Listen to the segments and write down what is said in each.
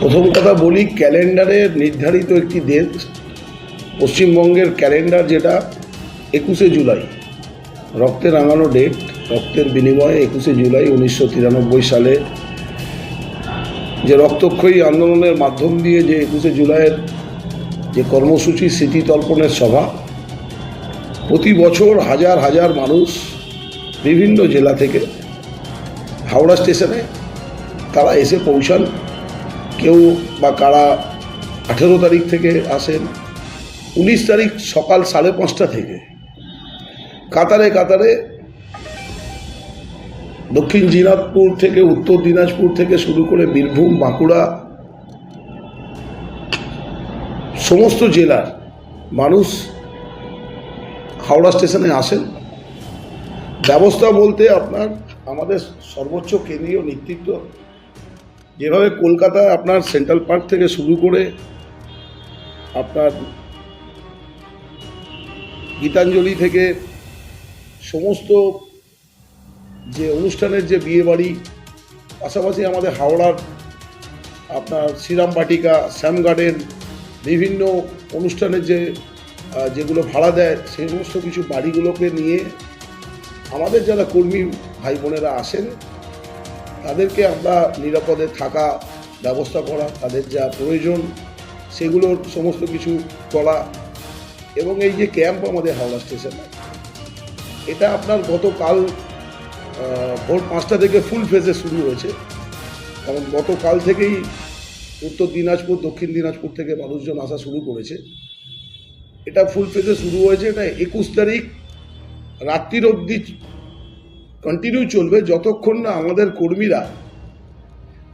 প্রথম কথা বলি, ক্যালেন্ডারে নির্ধারিত একটি দেশ পশ্চিমবঙ্গের ক্যালেন্ডার যেটা একুশে জুলাই। রক্তে রাঙানো ডেট রক্তের বিনিময়ে একুশে জুলাই উনিশশো তিরানব্বই সালে। যে রক্তক্ষয়ী আন্দোলনের মাধ্যম দিয়ে যে একুশে জুলাইয়ের যে কর্মসূচি স্মৃতিতর্পণের সভা, প্রতি বছর হাজার হাজার মানুষ বিভিন্ন জেলা থেকে হাওড়া স্টেশনে তারা এসে পৌঁছান। কেউ বা কারা আঠেরো তারিখ থেকে আসেন, উনিশ তারিখ সকাল সাড়ে পাঁচটা থেকে। কাতারে কাতারে দক্ষিণ দিনাজপুর থেকে, উত্তর দিনাজপুর থেকে শুরু করে বীরভূম, বাঁকুড়া, সমস্ত জেলার মানুষ হাওড়া স্টেশনে আসেন। ব্যবস্থা বলতে আপনার আমাদের সর্বোচ্চ কেন্দ্রীয় নেতৃত্ব যেভাবে কলকাতায় আপনার সেন্ট্রাল পার্ক থেকে শুরু করে আপনার গীতাঞ্জলি থেকে সমস্ত যে অনুষ্ঠানের যে বিয়ে বাড়ি পাশাপাশি আমাদের হাওড়ার আপনার শ্রীরাম বাটিকা শ্যাম গার্ডেন বিভিন্ন অনুষ্ঠানের যে যেগুলো ভাড়া দেয়, সেই সমস্ত কিছু বাড়িগুলোকে নিয়ে আমাদের যারা কর্মী ভাই বোনেরা আসেন তাদেরকে আমরা নিরাপদে থাকা ব্যবস্থা করা, তাদের যা প্রয়োজন, সেগুলোর সমস্ত কিছু করা এবং এই যে ক্যাম্প আমাদের হাওড়া স্টেশনে এটা আপনার গতকাল ভোর পাঁচটা থেকে ফুল ফেজে শুরু হয়েছে। কারণ গতকাল থেকেই উত্তর দিনাজপুর, দক্ষিণ দিনাজপুর থেকে মানুষজন আসা শুরু করেছে। এটা ফুল ফেজে শুরু হয়েছে, এটা একুশ তারিখ রাত্রির অবধি কন্টিনিউ চলবে যতক্ষণ না আমাদের কর্মীরা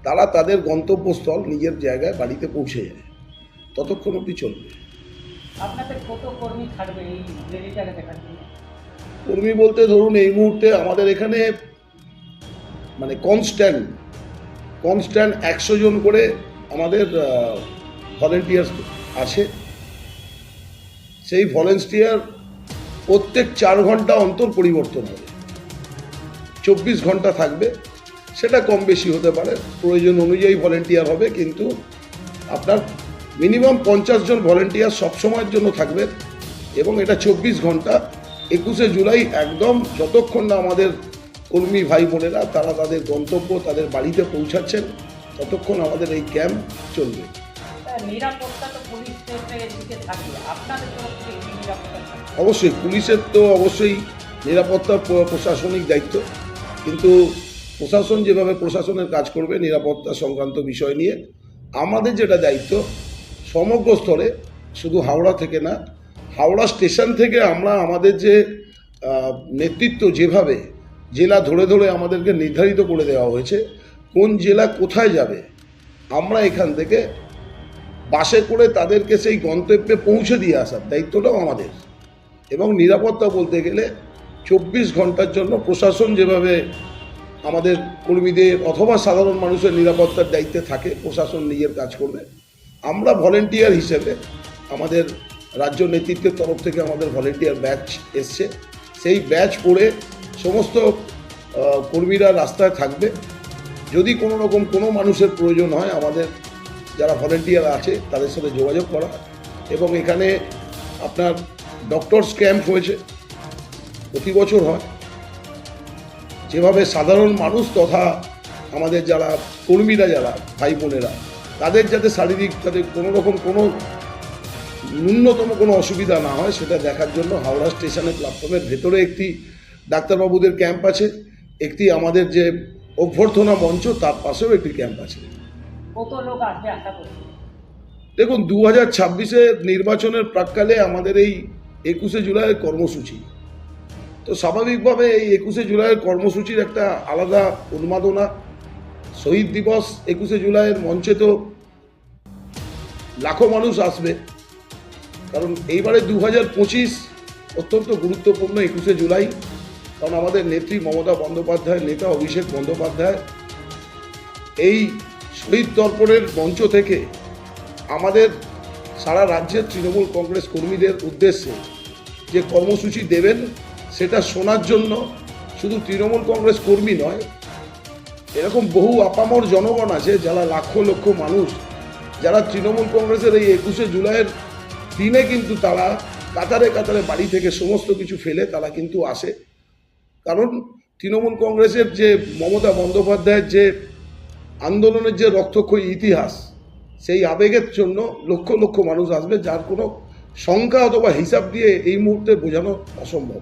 তারা তাদের গন্তব্যস্থল নিজের জায়গায় বাড়িতে পৌঁছে যায়। ততক্ষণ অবধি চলবে। কর্মী বলতে ধরুন এই মুহূর্তে আমাদের এখানে মানে কনস্ট্যান্ট কনস্ট্যান্ট একশো জন করে আমাদের ভলেন্টিয়ার্স আছে। সেই ভলেন্টিয়ার প্রত্যেক চার ঘণ্টা অন্তর পরিবর্তন হবে। চব্বিশ ঘণ্টা থাকবে সেটা কম বেশি হতে পারে। প্রয়োজন অনুযায়ী ভলেন্টিয়ার হবে কিন্তু আপনার মিনিমাম পঞ্চাশ জন ভলেন্টিয়ার সবসময়ের জন্য থাকবে এবং এটা চব্বিশ ঘণ্টা। একুশে জুলাই একদম যতক্ষণ না আমাদের কর্মী ভাই বোনেরা তারা তাদের গন্তব্য তাদের বাড়িতে পৌঁছাচ্ছেন ততক্ষণ আমাদের এই ক্যাম্প চলবে। অবশ্যই পুলিশের তো অবশ্যই নিরাপত্তা প্র- প্রশাসনিক দায়িত্ব। কিন্তু প্রশাসন যেভাবে প্রশাসনের কাজ করবে নিরাপত্তা সংক্রান্ত বিষয় নিয়ে, আমাদের যেটা দায়িত্ব, সমগ্র স্তরে শুধু হাওড়া থেকে না, হাওড়া স্টেশন থেকে আমরা আমাদের যে নেতৃত্ব যেভাবে জেলা ধরে ধরে আমাদেরকে নির্ধারিত করে দেওয়া হয়েছে, কোন জেলা কোথায় যাবে, আমরা এখান থেকে বাসে করে তাদেরকে সেই গন্তব্যে পৌঁছে দিয়ে আসার দায়িত্বটাও আমাদের। এবং নিরাপত্তা বলতে গেলে চব্বিশ ঘণ্টার জন্য প্রশাসন যেভাবে আমাদের কর্মীদের অথবা সাধারণ মানুষের নিরাপত্তার দায়িত্বে থাকে, প্রশাসন নিজের কাজ করবে। আমরা ভলেন্টিয়ার হিসেবে আমাদের রাজ্য নেতৃত্বের তরফ থেকে আমাদের ভলেন্টিয়ার ব্যাচ এসছে। সেই ব্যাচ পড়ে সমস্ত কর্মীরা রাস্তায় থাকবে। যদি কোনো রকম কোনো মানুষের প্রয়োজন হয়, আমাদের যারা ভলেন্টিয়ার আছে, তাদের সাথে যোগাযোগ করা। এবং এখানে আপনার ডক্টরস ক্যাম্প হয়েছে। প্রতি বছর হয়। যেভাবে সাধারণ মানুষ তথা আমাদের যারা কর্মীরা যারা ভাই বোনেরা তাদের যাতে শারীরিক যাতে কোনো রকম কোনো ন্যূনতম কোনো অসুবিধা না হয় সেটা দেখার জন্য হাওড়া স্টেশনের প্ল্যাটফর্মের ভেতরে একটি ডাক্তারবাবুদের ক্যাম্প আছে। একটি আমাদের যে অভ্যর্থনা মঞ্চ তার পাশেও একটি ক্যাম্প আছে। দেখুন দু হাজার ছাব্বিশের নির্বাচনের প্রাককালে আমাদের এই একুশে জুলাইয়ের কর্মসূচি। তো স্বাভাবিকভাবে এই একুশে জুলাইয়ের কর্মসূচির একটা আলাদা উন্মাদনা। শহীদ দিবস একুশে জুলাইয়ের মঞ্চে তো লাখো মানুষ আসবে। কারণ এইবারে দু হাজার পঁচিশ অত্যন্ত গুরুত্বপূর্ণ একুশে জুলাই। কারণ আমাদের নেত্রী মমতা বন্দ্যোপাধ্যায়, নেতা অভিষেক বন্দ্যোপাধ্যায় এই শহীদ তর্পণের মঞ্চ থেকে আমাদের সারা রাজ্যের তৃণমূল কংগ্রেস কর্মীদের উদ্দেশ্যে যে কর্মসূচি দেবেন সেটা শোনার জন্য শুধু তৃণমূল কংগ্রেস কর্মী নয়, এরকম বহু আপামর জনগণ আছে যারা লাখ লক্ষ মানুষ, যারা তৃণমূল কংগ্রেসের এই একুশে জুলাইয়ের দিনে কিন্তু তারা কাতারে কাতারে বাড়ি থেকে সমস্ত কিছু ফেলে তারা কিন্তু আসে। কারণ তৃণমূল কংগ্রেসের যে মমতা বন্দ্যোপাধ্যায়ের যে আন্দোলনের যে রক্তক্ষয়ী ইতিহাস, সেই আবেগের জন্য লক্ষ লক্ষ মানুষ আসবে, যার কোনো সংখ্যা অথবা হিসাব দিয়ে এই মুহূর্তে বোঝানো অসম্ভব।